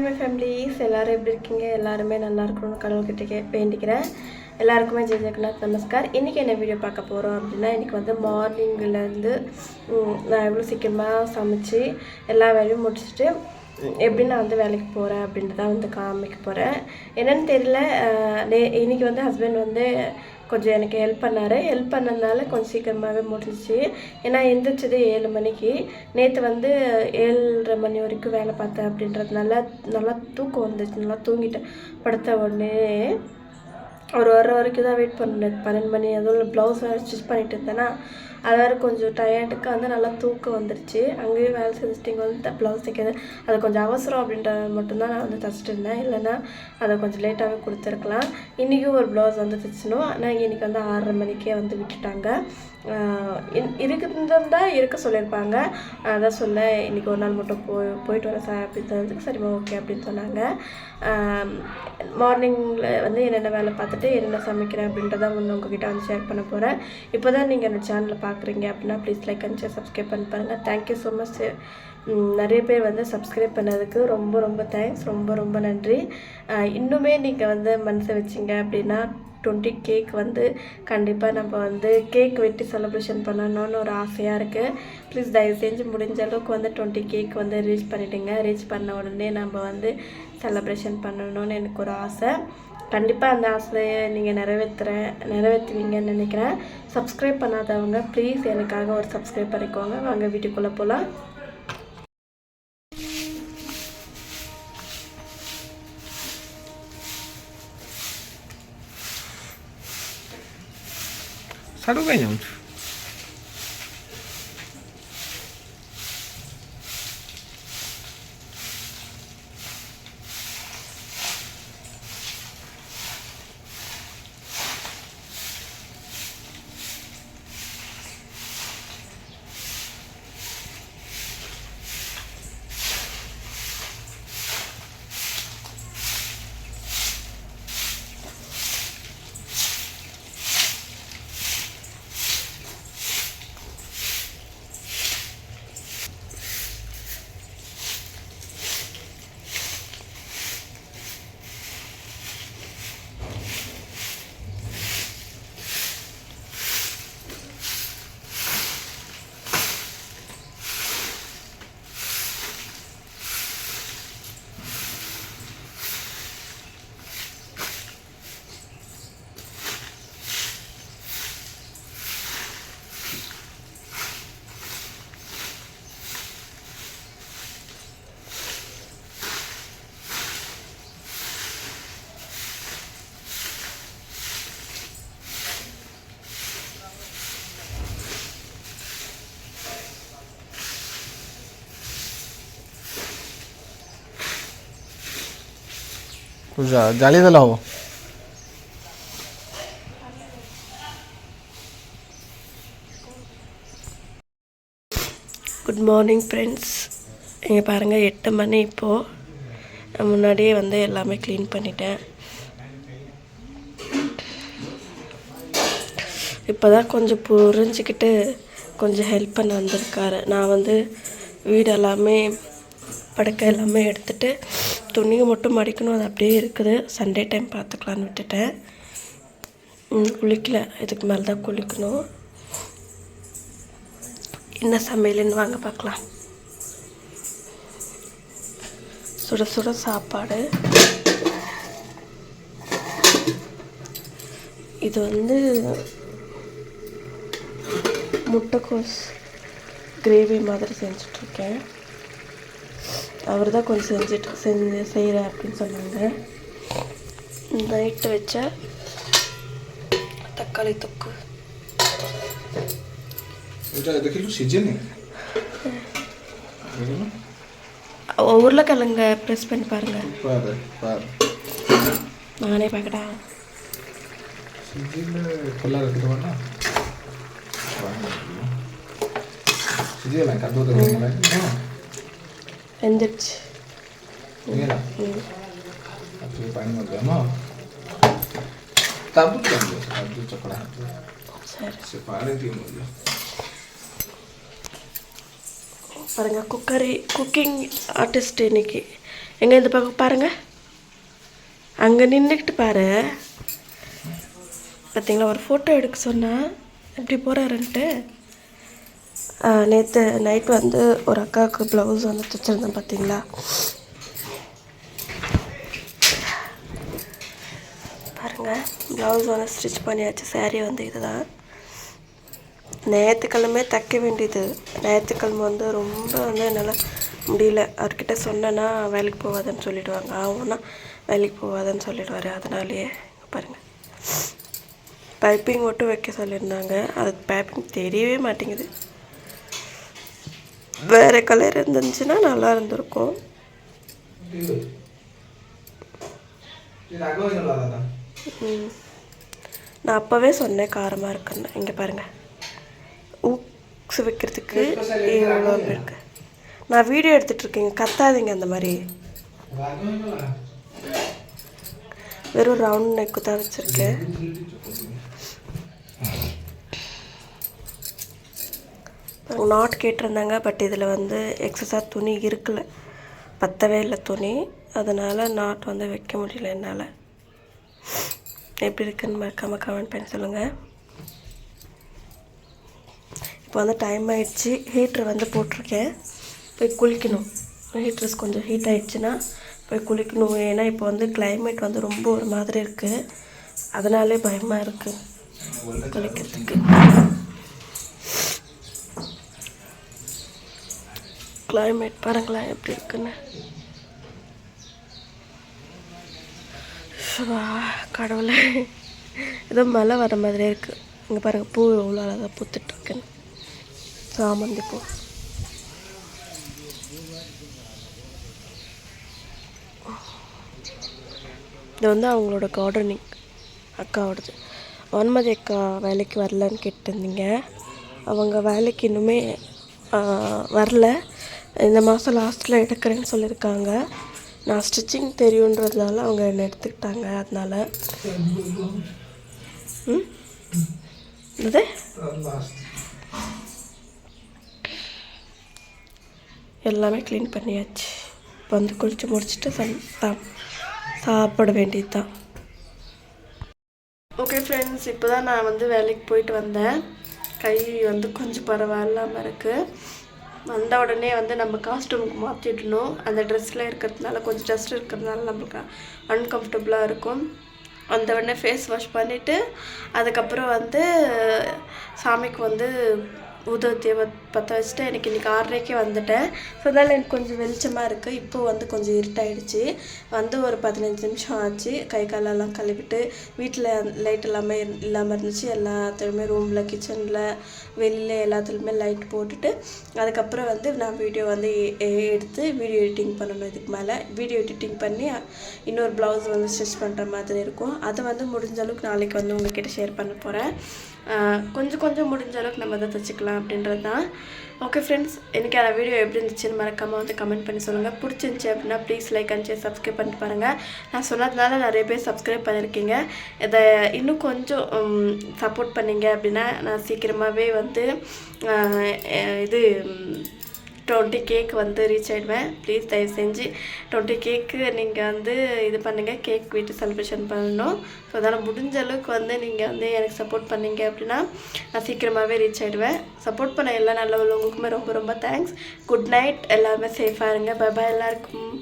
My families எல்லாரும் எப்படி இருக்கீங்க? எல்லாருமே நல்லா இருக்கணும்னு கடவுள்கிட்ட கே வேண்டிக்கிறேன். எல்லாருக்குமே ஜெய் ஜெகநாத் நமஸ்கார். இன்றைக்கி என்ன வீடியோ பார்க்க போகிறோம் அப்படின்னா இன்றைக்கி வந்து மார்னிங்லேருந்து நான் எவ்வளோ சீக்கிரமாக சமைச்சு எல்லா வேலையும் முடிச்சுட்டு எப்படி நான் வந்து வேலைக்கு போகிறேன் அப்படின்றத வந்து காமிக்க போகிறேன் என்னன்னு தெரியல டே நே இன்றைக்கி வந்து ஹஸ்பண்ட் வந்து கொஞ்சம் எனக்கு ஹெல்ப் பண்ணார். ஹெல்ப் பண்ணதுனால கொஞ்சம் சீக்கிரமாகவே முடிஞ்சிச்சு. ஏன்னா எந்திரிச்சது ஏழு மணிக்கு. நேற்று வந்து ஏழரை மணி வரைக்கும் வேலை பார்த்தேன் அப்படின்றதுனால நல்லா தூக்கம் வந்துச்சு. நல்லா தூங்கிட்டேன். படுத்த உடனே ஒரு வர வரைக்கும் தான் வெயிட் பண்ணேன். பன்னெண்டு மணி அதுவும் ப்ளவுஸ் ஸ்டிச் பண்ணிட்டு இருந்தேன்னா அதாவது கொஞ்சம் டயர்டுக்கு வந்து நல்லா தூக்கம் வந்துருச்சு. அங்கேயே வேலை செஞ்சுட்டு இங்கே வந்து ப்ளவுஸ் தைக்கிறது. அது கொஞ்சம் அவசரம் அப்படின்றது மட்டும்தான் நான் வந்து தைச்சிட்டு இருந்தேன். இல்லைன்னா அதை கொஞ்சம் லேட்டாகவே கொடுத்துருக்கலாம். இன்றைக்கும் ஒரு ப்ளவுஸ் வந்து தைச்சணும் ஆனால் இன்றைக்கி வந்து ஆறரை மணிக்கே வந்து விட்டுட்டாங்க. இருக்குதுன்னு இருக்க சொல்லியிருப்பாங்க. அதான் சொல்ல இன்றைக்கி ஒரு நாள் மட்டும் போய் போயிட்டு வரேன் சார் அப்படின்னு சொன்னதுக்கு சரிம்மா ஓகே அப்படின்னு சொன்னாங்க. மார்னிங்கில் வந்து என்னென்ன வேலை பார்த்துட்டு என்னென்ன சமைக்கிறேன் அப்படின்றத வந்து உங்ககிட்ட வந்து ஷேர் பண்ண போகிறேன் இப்போ தான் நீங்கள் அந்த சேனலில் பார்க்குறீங்க அப்படின்னா please like and share subscribe பண்ணி பாருங்கள் தேங்க்யூ ஸோ மச் நிறைய பேர் வந்து சப்ஸ்கிரைப் பண்ணதுக்கு ரொம்ப ரொம்ப தேங்க்ஸ் ரொம்ப ரொம்ப நன்றி. இன்னுமே நீங்கள் வந்து மனசை வச்சிங்க அப்படின்னா டுவெண்ட்டி கேக் வந்து கண்டிப்பாக நம்ம வந்து கேக் வெட்டி செலிப்ரேஷன் பண்ணணும்னு ஒரு ஆசையாக இருக்குது ப்ளீஸ் தயவு செஞ்சு முடிஞ்ச அளவுக்கு வந்து டுவெண்ட்டி கேக் வந்து ரீச் பண்ணிவிடுங்க ரீச் பண்ண உடனே நம்ம வந்து செலப்ரேஷன் பண்ணணும்னு எனக்கு ஒரு ஆசை. கண்டிப்பாக அந்த ஆசையை நீங்கள் நிறைவேற்றுறேன் நிறைவேற்றுவீங்கன்னு நினைக்கிறேன். சப்ஸ்கிரைப் பண்ணாதவங்க ப்ளீஸ் எனக்காக ஒரு சப்ஸ்கிரைப் பண்ணிக்கோங்க வாங்க வீட்டுக்குள்ளே போகலாம் 사 জ্বালিয়ে দিলে হবো குட் மார்னிங் ஃப்ரெண்ட்ஸ் இங்கே பாருங்கள் எட்டு மணி இப்போது முன்னாடியே வந்து எல்லாமே க்ளீன் பண்ணிட்டேன். இப்போ தான் கொஞ்சம் புரிஞ்சுக்கிட்டு கொஞ்சம் ஹெல்ப் பண்ண வந்திருக்காரு. நான் வந்து வீடு எல்லாமே படுக்கை எல்லாமே எடுத்துகிட்டு துணியை மட்டும் மடிக்கணும். அது அப்படியே இருக்குது. சண்டே டைம் பார்த்துக்கலான்னு விட்டுட்டேன். குளிக்கல. இதுக்கு மேலே தான் குளிக்கணும். என்ன சமையல்னு வாங்க பார்க்கலாம். சுட சுட சாப்பாடு. இது வந்து முட்டைக்கோஸ் கிரேவி மாதிரி செஞ்சிட்ருக்கேன் அவர் தான் கொஞ்சம் செஞ்சுட்டு செஞ்சு செய்கிற அப்படின்னு சொன்னாங்க. நைட்டு வச்ச தக்காளி தொக்கு. உருளைக்கிழங்க ப்ரெஸ் பண்ணி பாருங்க. நானே பார்க்கடா சிஜியில் கண்டு எந்திரிச்சு. పైన వద్దామో பாருங்க குக்கரி குக்கிங் ஆர்டிஸ்ட் இன்னைக்கு. எங்கே இந்த பக்கம் பாருங்க. அங்கே நின்றுக்கிட்டு பாரு. பார்த்தீங்களா ஒரு ஃபோட்டோ எடுக்க சொன்னால் எப்படி போகிறாருன்ட்டு நேற்று நைட் வந்து ஒரு அக்காவுக்கு ப்ளவுஸ் வந்து தைச்சிருந்தேன் பார்த்தீங்களா பாருங்கள் ப்ளவுஸ் வந்து ஸ்டிச் பண்ணியாச்சு. சேரீ வந்து இதுதான். ஞாயிற்றுக்கிழமை தைக்க வேண்டியது. ஞாயிற்றுக்கிழமை வந்து ரொம்ப வந்து என்னால் முடியல. அவர்கிட்ட சொன்னேன்னா வேலைக்கு போகாதன்னு சொல்லிடுவாங்க. ஆகும்னா வேலைக்கு போகாதன்னு சொல்லிடுவார். அதனாலேயே பாருங்கள் பைப்பிங் மட்டும் வைக்க சொல்லியிருந்தாங்க. அது பைப்பிங் தெரியவே மாட்டேங்குது. வேறு கலர் இருந்துச்சுன்னா நல்லா இருந்திருக்கும். நான் அப்போவே சொன்னேன் காரமாக இருக்குன்னு. இங்கே பாருங்கள் ஊக்ஸ் வைக்கிறதுக்கு எவ்வளோ இருக்கு? நான் வீடியோ எடுத்துட்டு இருக்கேங்க கத்தாதீங்க அந்த மாதிரி. வெறும் ரவுண்ட் நெக்கு தான் வச்சுருக்கேன். நாட் கேட்டிருந்தாங்க பட் இதில் வந்து எக்ஸஸாக துணி இருக்கலை. பத்தவே இல்லை துணி. அதனால் நாட் வந்து வைக்க முடியல என்னால். எப்படி இருக்குன்னு மறக்காமல் கமெண்ட் பண்ணி சொல்லுங்கள் இப்போ வந்து டைம் ஆகிடுச்சு ஹீட்ரு வந்து போட்டிருக்கேன். போய் குளிக்கணும். ஹீட்ரஸ் கொஞ்சம் ஹீட் ஆகிடுச்சுன்னா போய் குளிக்கணும். ஏன்னா இப்போ வந்து கிளைமேட் வந்து ரொம்ப ஒரு மாதிரி இருக்குது அதனாலே பயமாக இருக்குது குளிக்கிறதுக்கு. கிளைமேட் பாருங்களேன் எப்படி இருக்குன்னு. கடவுளே. ஏதோ மழை வர மாதிரியே இருக்குது இங்கே பாருங்கள் பூ எவ்வளோ அழகாக பூத்துட்ருக்குன்னு சாமந்தி பூ. இது வந்து அவங்களோட கார்டனிங் அக்காவோடது. வன்மதி அக்கா வேலைக்கு வரலன்னு கேட்டிருந்தீங்க. அவங்க வேலைக்கு இன்னுமே வரல. இந்த மாதம் லாஸ்ட்டில் எடுக்கிறேன்னு சொல்லியிருக்காங்க. நான் ஸ்டிச்சிங் தெரியுன்றதுனால அவங்க என்னை எடுத்துக்கிட்டாங்க அதனால். ம்? இது எல்லாமே க்ளீன் பண்ணியாச்சு. இப்போ வந்து குளித்து முடிச்சுட்டு சம் சா- சாப்பிட வேண்டியது தான் ஓகே ஃப்ரெண்ட்ஸ் இப்போ தான் நான் வந்து வேலைக்கு போயிட்டு வந்தேன். கை வந்து கொஞ்சம் பரவாயில்லாமல் இருக்குது வந்த உடனே வந்து நம்ம காஸ்ட்யூமுக்கு மாற்றிடணும் அந்த ட்ரெஸ்ஸில் இருக்கிறதுனால கொஞ்சம் டஸ்ட் இருக்கிறதுனால நம்மளுக்கு அன்கம்ஃபர்டபுளாக இருக்கும். வந்த உடனே ஃபேஸ் வாஷ் பண்ணிவிட்டு அதுக்கப்புறம் வந்து சாமிக்கு வந்து ஊதுவத்தியை பற்ற வச்சுட்டு எனக்கு இன்றைக்கி ஆறரைக்கே வந்துட்டேன். ஸோ அதனால் எனக்கு கொஞ்சம் வெளிச்சமாக இருக்குது இப்போது வந்து கொஞ்சம் இருட்டாயிடுச்சு. வந்து ஒரு பதினஞ்சு நிமிஷம் ஆச்சு. கை காலெல்லாம் கழுவிட்டு வீட்டில் லைட் எல்லாமே இல்லாமல் இருந்துச்சு. எல்லாத்துலேயுமே ரூமில் கிச்சனில் வெளியில் எல்லாத்துலேயுமே லைட் போட்டுட்டு அதுக்கப்புறம் வந்து நான் வீடியோ வந்து எடுத்து வீடியோ எடிட்டிங் பண்ணணும் இதுக்கு மேலே. வீடியோ எடிட்டிங் பண்ணி இன்னொரு ப்ளவுஸ் வந்து ஸ்டிச் பண்ணுற மாதிரி இருக்கும். அதை வந்து முடிஞ்ச அளவுக்கு நாளைக்கு வந்து உங்ககிட்ட ஷேர் பண்ண போகிறேன் கொஞ்சம் கொஞ்சம் முடிஞ்ச அளவுக்கு நம்ம அதை தைச்சிக்கலாம் அப்படின்றது தான் ஓகே ஃப்ரெண்ட்ஸ் எனக்கு அந்த வீடியோ எப்படி இருந்துச்சுன்னு மறக்காமல் வந்து கமெண்ட் பண்ணி சொல்லுங்கள் பிடிச்சிருந்துச்சி அப்படின்னா please like and share subscribe பண்ணிட்டு பாருங்கள் நான் சொன்னதுனால நிறைய பேர் சப்ஸ்கிரைப் பண்ணியிருக்கீங்க. இதை இன்னும் கொஞ்சம் சப்போர்ட் பண்ணீங்க அப்படின்னா நான் சீக்கிரமாகவே வந்து இது டுவெண்ட்டி கேக் வந்து ரீச் ஆகிடுவேன் ப்ளீஸ் தயவு செஞ்சு டுவெண்ட்டி கேக்கு நீங்கள் வந்து இது பண்ணுங்கள் கேக் வீட்டு செலிப்ரேஷன் பண்ணணும். ஸோ அதனால் முடிஞ்ச அளவுக்கு வந்து நீங்கள் வந்து எனக்கு சப்போர்ட் பண்ணீங்க அப்படின்னா நான் சீக்கிரமாகவே ரீச் ஆகிடுவேன் சப்போர்ட் பண்ண எல்லா நல்ல உள்ளவங்களுக்குமே ரொம்ப ரொம்ப தேங்க்ஸ் குட் நைட் எல்லாருமே சேஃபாக இருங்க. பை எல்லாருக்கும்.